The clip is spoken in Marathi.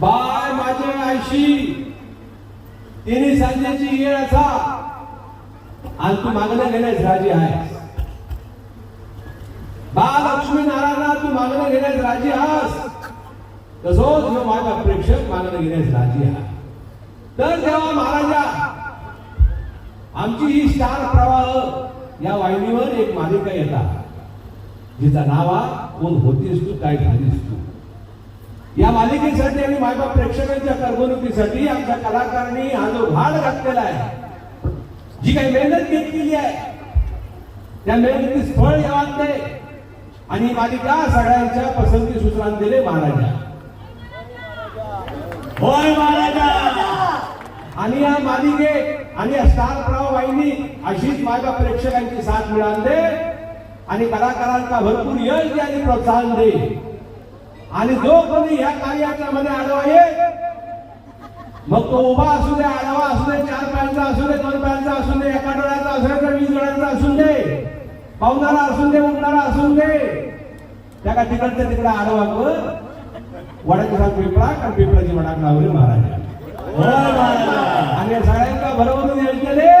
बाय माझे आयशी तिने सांजेची येळ असा. आणि तू मागणं घेण्यास राजी आहे. बा लक्ष्मी नारायणा तू मागणं घेण्यास राजी आहास. तसोच ह्यो माझा प्रेक्षक मागणं घेण्यास राजी आहे. तर तेव्हा महाराजा आमची ही स्टार प्रवाह या वाहिनीवर एक मालिका येतात. जिचा नावा कोण होतीस तू काय झालीस तू? या मालिकेसाठी आणि मायबा प्रेक्षकांच्या करमणुकीसाठी आमच्या कलाकारांनी हा जो भाड घातलेला आहे जी काही मेहनत घेतलेली आहे त्या मेहनतीस फळ यावं आणि मालिका सगळ्यांच्या पसंती सूचना दिले महाराजा. होय महाराजा! आणि या मालिके आणि या स्टार प्रवाह वाहिनी अशीच माझ्या प्रेक्षकांची साथ मिळाल. दे आणि कलाकारांना भरपूर यश आणि प्रोत्साहन दे. आणि जो कोणी या कार्याच्या मध्ये आडवा येईल मग तो उभा असू दे आडवा असू दे चार पायांचा असू दे दोन पायांचा असू दे एका डोळ्याचा असू दे तर वीस डोळ्यांचा असू दे पावणारा असू दे उठणारा असू दे. त्या तिकडच्या तिकडे आडवा कर वडाची पिपळा कारण पिपळाची वडाक लावली महाराजा होय महाराजा. आणि या सगळ्यांका भरवून येईल महाराजा